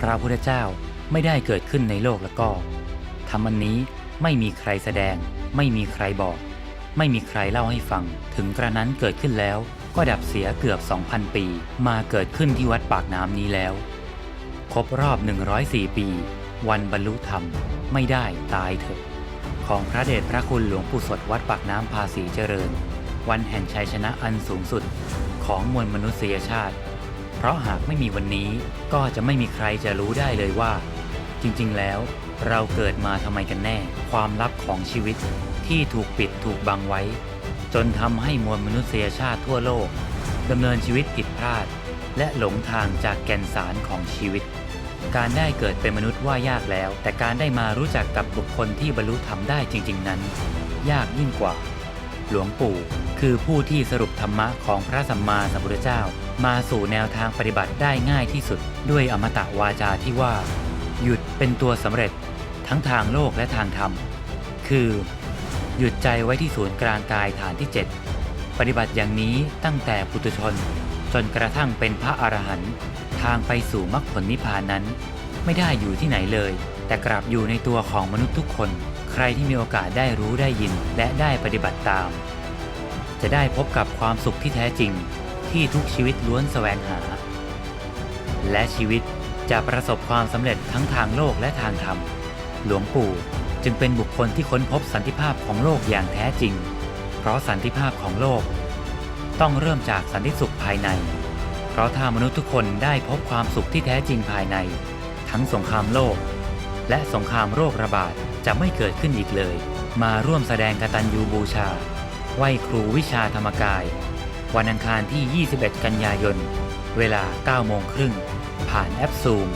พระพุทธเจ้าไม่ได้เกิดขึ้นในโลกแล้วก็ ธรรมนนี้ไม่มีใครแสดง ไม่มีใครบอก ไม่มีใครเล่าให้ฟัง ถึงกระนั้นเกิดขึ้นแล้ว ก็ดับเสียเกือบ 2,000 ปี มาเกิดขึ้นที่วัดปากน้ำนี้แล้ว ครบรอบ 104 ปี วันบรรลุธรรมไม่ได้ตายเถอะ ของพระเดชพระคุณหลวงปู่สดวัดปากน้ำภาษีเจริญ วันแห่งชัยชนะอันสูงสุดของมวลมนุษยชาติ เพราะหากไม่มีวันนี้ก็จะไม่มีใครจะรู้ได้เลยว่า จริงๆ แล้ว เราเกิดมาทำไมกันแน่ ความลับของชีวิตที่ถูกปิดถูกบังไว้ จนทำให้มวลมนุษยชาติทั่วโลกดำเนินชีวิตผิดพลาด และหลงทางจากแก่นสารของชีวิต การได้เกิดเป็นมนุษย์ว่ายากแล้ว แต่การได้มารู้จักกับบุคคลที่บรรลุธรรมได้จริง ๆ นั้น ยากยิ่งกว่า หลวงปู่ คือผู้ที่สรุปธรรมะของพระสัมมาสัมพุทธเจ้า มาสู่แนวทางปฏิบัติได้ง่ายที่สุด ด้วยอมตะวาจาที่ว่า หยุดเป็นตัวสำเร็จ ทั้งทางโลกและทางธรรม คือ หยุดใจไว้ที่ศูนย์กลางกายฐานที่ 7 ปฏิบัติอย่างนี้ตั้งแต่ปุถุชน จนกระทั่งเป็นพระอรหันต์ทางไปสู่มรรคผลนิพพานนั้น ไม่ได้อยู่ที่ไหนเลย แต่กลับอยู่ในตัวของมนุษย์ทุกคน ใครที่มีโอกาสได้รู้ได้ยินและได้ปฏิบัติตาม จะได้พบกับความสุขที่แท้จริงที่ทุกชีวิตล้วนแสวงหา และชีวิตจะประสบความสำเร็จทั้งทางโลกและทางธรรม หลวงปู่จึงเป็นบุคคลที่ค้นพบสันติภาพของโลกอย่างแท้จริง เพราะสันติภาพของโลก ต้องเริ่มจากสันติสุขภายใน เพราะถ้ามนุษย์ทุกคนได้พบความสุขที่แท้จริงภายใน ทั้งสงครามโลก และสงครามโรคระบาดจะไม่เกิดขึ้นอีกเลย มาร่วมแสดงกตัญญูบูชา ไหว้ครูวิชาธรรมกาย วันอังคารที่ 21 กันยายน เวลา 9 โมงครึ่ง ผ่านแอปซูม